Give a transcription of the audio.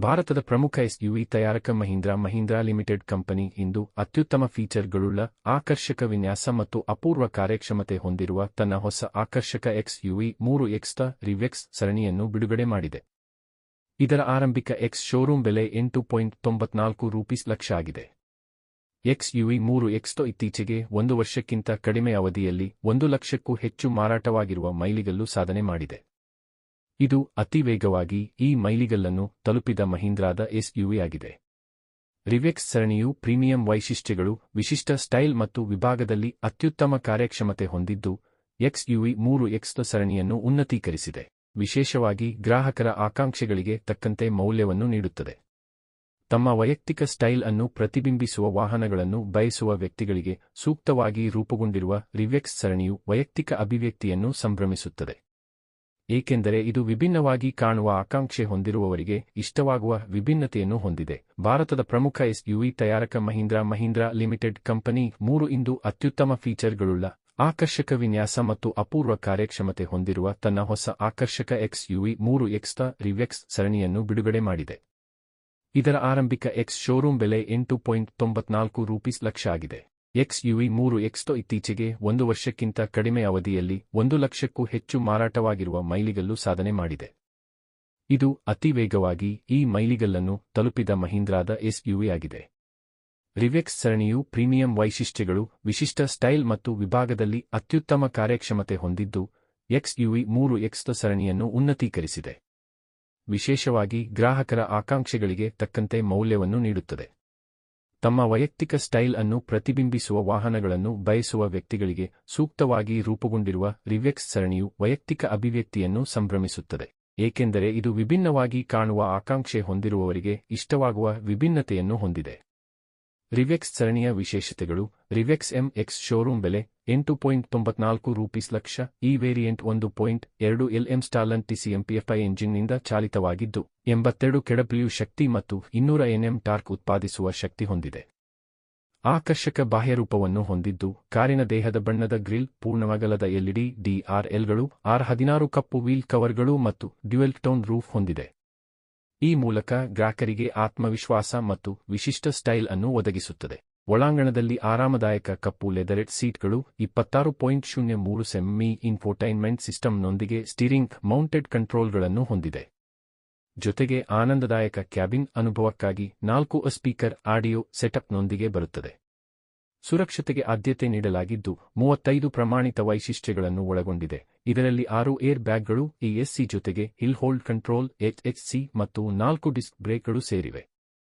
ಭಾರತದ ಪ್ರಮುಖ ಎಸ್ಯುವಿ ತಯಾರಕ ಮಹೀಂದ್ರಾ ಮಹೀಂದ್ರಾ ಲಿಮಿಟೆಡ್ ಕಂಪನಿ ಇಂದು ಅತ್ಯುತ್ತಮ ಫೀಚರ್ಗಳುಳ್ಳ ಆಕರ್ಷಕ ವಿನ್ಯಾಸ ಮತ್ತು ಅಪೂರ್ವ ಕಾರ್ಯಕ್ಷಮತೆ ಹೊಂದಿರುವ ತನ್ನ ಹೊಸ ಆಕರ್ಷಕ ಎಕ್ಸ್ ಯುವಿ ಮೂರು ಎಕ್ಸ್ಟ ರಿವೆಕ್ಸ್ ಸರಣಿಯನ್ನು ಬಿಡುಗಡೆ ಮಾಡಿದೆ. ಇದರ ಆರಂಭಿಕ ಎಕ್ಸ್ ಶೋರೂಮ್ ಬೆಲೆ ಎಂಟು ಪಾಯಿಂಟ್ ತೊಂಬತ್ನಾಲ್ಕು ರೂಪೀಸ್ ಲಕ್ಷ ಆಗಿದೆ. ಎಕ್ಸ್ ಯುವಿ ಮೂರು ಎಕ್ಸ್ಟೋ ಇತ್ತೀಚೆಗೆ ಒಂದು ವರ್ಷಕ್ಕಿಂತ ಕಡಿಮೆ ಅವಧಿಯಲ್ಲಿ ಒಂದು ಲಕ್ಷಕ್ಕೂ ಹೆಚ್ಚು ಮಾರಾಟವಾಗಿರುವ ಮೈಲಿಗಲ್ಲು ಸಾಧನೆ ಮಾಡಿದೆ. ಇದು ಅತಿ ವೇಗವಾಗಿ ಈ ಮೈಲಿಗಲ್ಲನ್ನು ತಲುಪಿದ ಮಹೀಂದ್ರಾದ ಎಸ್ಯುವಿ ಆಗಿದೆ. ರಿವೆಕ್ಸ್ ಸರಣಿಯು ಪ್ರೀಮಿಯಂ ವೈಶಿಷ್ಟ್ಯಗಳು, ವಿಶಿಷ್ಟ ಸ್ಟೈಲ್ ಮತ್ತು ವಿಭಾಗದಲ್ಲಿ ಅತ್ಯುತ್ತಮ ಕಾರ್ಯಕ್ಷಮತೆ ಹೊಂದಿದ್ದು, ಎಕ್ಸ್ಯುವಿ ಮೂರು ಎಕ್ಸ್ ಸರಣಿಯನ್ನು ಉನ್ನತೀಕರಿಸಿದೆ. ವಿಶೇಷವಾಗಿ ಗ್ರಾಹಕರ ಆಕಾಂಕ್ಷೆಗಳಿಗೆ ತಕ್ಕಂತೆ ಮೌಲ್ಯವನ್ನು ನೀಡುತ್ತದೆ. ತಮ್ಮ ವೈಯಕ್ತಿಕ ಸ್ಟೈಲ್ ಅನ್ನು ಪ್ರತಿಬಿಂಬಿಸುವ ವಾಹನಗಳನ್ನು ಬಯಸುವ ವ್ಯಕ್ತಿಗಳಿಗೆ ಸೂಕ್ತವಾಗಿ ರೂಪುಗೊಂಡಿರುವ ರಿವೆಕ್ಸ್ ಸರಣಿಯು ವೈಯಕ್ತಿಕ ಅಭಿವ್ಯಕ್ತಿಯನ್ನು ಸಂಭ್ರಮಿಸುತ್ತದೆ. ಏಕೆಂದರೆ ಇದು ವಿಭಿನ್ನವಾಗಿ ಕಾಣುವ ಆಕಾಂಕ್ಷೆ ಹೊಂದಿರುವವರಿಗೆ ಇಷ್ಟವಾಗುವ ವಿಭಿನ್ನತೆಯನ್ನು ಹೊಂದಿದೆ. ಭಾರತದ ಪ್ರಮುಖ ಎಸ್ಯುವಿ ತಯಾರಕ ಮಹೀಂದ್ರಾ ಮಹೀಂದ್ರಾ ಲಿಮಿಟೆಡ್ ಕಂಪನಿ ಮೂರು ಇಂದು ಅತ್ಯುತ್ತಮ ಫೀಚರ್ಗಳುಳ್ಳ ಆಕರ್ಷಕ ವಿನ್ಯಾಸ ಮತ್ತು ಅಪೂರ್ವ ಕಾರ್ಯಕ್ಷಮತೆ ಹೊಂದಿರುವ ತನ್ನ ಹೊಸ ಆಕರ್ಷಕ ಎಕ್ಸ್ ಯುವಿ ಮೂರು ಎಕ್ಸ್ಟ ರಿವೆಕ್ಸ್ ಸರಣಿಯನ್ನು ಬಿಡುಗಡೆ ಮಾಡಿದೆ. ಇದರ ಆರಂಭಿಕ ಎಕ್ಸ್ ಶೋರೂಂ ಬೆಲೆ ಎಂಟು ಪಾಯಿಂಟ್ ತೊಂಬತ್ನಾಲ್ಕು ರೂಪೀಸ್ ಲಕ್ಷ ಆಗಿದೆ. ಎಕ್ಸ್ ಯುವಿ ಮೂರು ಎಕ್ಸ್ಟೋ ಇತ್ತೀಚೆಗೆ ಒಂದು ವರ್ಷಕ್ಕಿಂತ ಕಡಿಮೆ ಅವಧಿಯಲ್ಲಿ ಒಂದು ಲಕ್ಷಕ್ಕೂ ಹೆಚ್ಚು ಮಾರಾಟವಾಗಿರುವ ಮೈಲಿಗಲ್ಲು ಸಾಧನೆ ಮಾಡಿದೆ. ಇದು ಅತಿ ವೇಗವಾಗಿ ಈ ಮೈಲಿಗಲ್ಲನ್ನು ತಲುಪಿದ ಮಹೀಂದ್ರಾದ ಎಸ್ಯುವಿ ಆಗಿದೆ. ರಿವೆಕ್ಸ್ ಸರಣಿಯು ಪ್ರೀಮಿಯಂ ವೈಶಿಷ್ಟ್ಯಗಳು, ವಿಶಿಷ್ಟ ಸ್ಟೈಲ್ ಮತ್ತು ವಿಭಾಗದಲ್ಲಿ ಅತ್ಯುತ್ತಮ ಕಾರ್ಯಕ್ಷಮತೆ ಹೊಂದಿದ್ದು, ಎಕ್ಸ್ ಯುವಿ ಮೂರು ಎಕ್ಸ್ಟ ಸರಣಿಯನ್ನು ಉನ್ನತೀಕರಿಸಿದೆ. ವಿಶೇಷವಾಗಿ ಗ್ರಾಹಕರ ಆಕಾಂಕ್ಷೆಗಳಿಗೆ ತಕ್ಕಂತೆ ಮೌಲ್ಯವನ್ನು ನೀಡುತ್ತದೆ. ತಮ್ಮ ವೈಯಕ್ತಿಕ ಸ್ಟೈಲ್ ಅನ್ನು ಪ್ರತಿಬಿಂಬಿಸುವ ವಾಹನಗಳನ್ನು ಬಯಸುವ ವ್ಯಕ್ತಿಗಳಿಗೆ ಸೂಕ್ತವಾಗಿ ರೂಪುಗೊಂಡಿರುವ ರಿವೆಕ್ಸ್ ಸರಣಿಯು ವೈಯಕ್ತಿಕ ಅಭಿವ್ಯಕ್ತಿಯನ್ನು ಸಂಭ್ರಮಿಸುತ್ತದೆ. ಏಕೆಂದರೆ ಇದು ವಿಭಿನ್ನವಾಗಿ ಕಾಣುವ ಆಕಾಂಕ್ಷೆ ಹೊಂದಿರುವವರಿಗೆ ಇಷ್ಟವಾಗುವ ವಿಭಿನ್ನತೆಯನ್ನು ಹೊಂದಿದೆ. ರಿವೆಕ್ಸ್ ಸರಣಿಯ ವಿಶೇಷತೆಗಳು, ರಿವೆಕ್ಸ್ ಎಂ ಎಕ್ಸ್ ಶೋರೂಮ್ ಬೆಲೆ ಎಂಟು ಪಾಯಿಂಟ್ ತೊಂಬತ್ನಾಲ್ಕು ರೂಪೀಸ್ ಲಕ್ಷ, ಈ ವೇರಿಯಂಟ್ ಒಂದು ಪಾಯಿಂಟ್ ಎರಡು ಎಲ್ಎಂ ಸ್ಟಾಲನ್ ಟಿಸಿಎಂಪಿಎಫ್ಐ ಎಂಜಿನ್ನಿಂದ ಚಾಲಿತವಾಗಿದ್ದು, ಎಂಬತ್ತೆರಡು ಕೆಡಬ್ಲ್ಯೂ ಶಕ್ತಿ ಮತ್ತು ಇನ್ನೂರ ಎನ್ಎಂ ಟಾರ್ಕ್ ಉತ್ಪಾದಿಸುವ ಶಕ್ತಿ ಹೊಂದಿದೆ. ಆಕರ್ಷಕ ಬಾಹ್ಯರೂಪವನ್ನು ಹೊಂದಿದ್ದು, ಕಾರಿನ ದೇಹದ ಬಣ್ಣದ ಗ್ರಿಲ್, ಪೂರ್ಣವಾಗಲದ ಎಲ್ಇಡಿ ಡಿಆರ್ಎಲ್ಗಳು ಆರ್ ಹದಿನಾರು ಕಪ್ಪು ವೀಲ್ ಕವರ್ಗಳು ಮತ್ತು ಡ್ಯುವೆಲ್ ಟೋನ್ ರೂಫ್ ಹೊಂದಿದೆ. ಈ ಮೂಲಕ ಗ್ರಾಹಕರಿಗೆ ಆತ್ಮವಿಶ್ವಾಸ ಮತ್ತು ವಿಶಿಷ್ಟ ಸ್ಟೈಲ್ ಅನ್ನು ಒದಗಿಸುತ್ತದೆ. ಒಳಾಂಗಣದಲ್ಲಿ ಆರಾಮದಾಯಕ ಕಪ್ಪು ಲೆದರೆಟ್ ಸೀಟ್ಗಳು, ಇಪ್ಪತ್ತಾರು ಪಾಯಿಂಟ್ ಶೂನ್ಯ ಮೂರು ಸೆಮ್ಮಿ ಇನ್ಫೋಟೈನ್ಮೆಂಟ್ ಸಿಸ್ಟಂನೊಂದಿಗೆ ಸ್ಟೀರಿಂಗ್ ಮೌಂಟೆಡ್ ಕಂಟ್ರೋಲ್ಗಳನ್ನು ಹೊಂದಿದೆ. ಜೊತೆಗೆ ಆನಂದದಾಯಕ ಕ್ಯಾಬಿನ್ ಅನುಭವಕ್ಕಾಗಿ ನಾಲ್ಕು ಸ್ಪೀಕರ್ ಆಡಿಯೋ ಸೆಟಪ್ನೊಂದಿಗೆ ಬರುತ್ತದೆ. ಸುರಕ್ಷತೆಗೆ ಆದ್ಯತೆ ನೀಡಲಾಗಿದ್ದು, ಮೂವತ್ತೈದು ಪ್ರಮಾಣಿತ ವೈಶಿಷ್ಟ್ಯಗಳನ್ನು ಒಳಗೊಂಡಿದೆ. ಇದರಲ್ಲಿ ಆರು ಏರ್ ಬ್ಯಾಗ್ಗಳು ಇಎಸ್ಸಿ ಜೊತೆಗೆ, ಹಿಲ್ ಹೋಲ್ಡ್ ಕಂಟ್ರೋಲ್ ಎಚ್ಎಚ್ಸಿ ಮತ್ತು ನಾಲ್ಕು ಡಿಸ್ಕ್ ಬ್ರೇಕ್ಗಳು ಸೇರಿವೆ.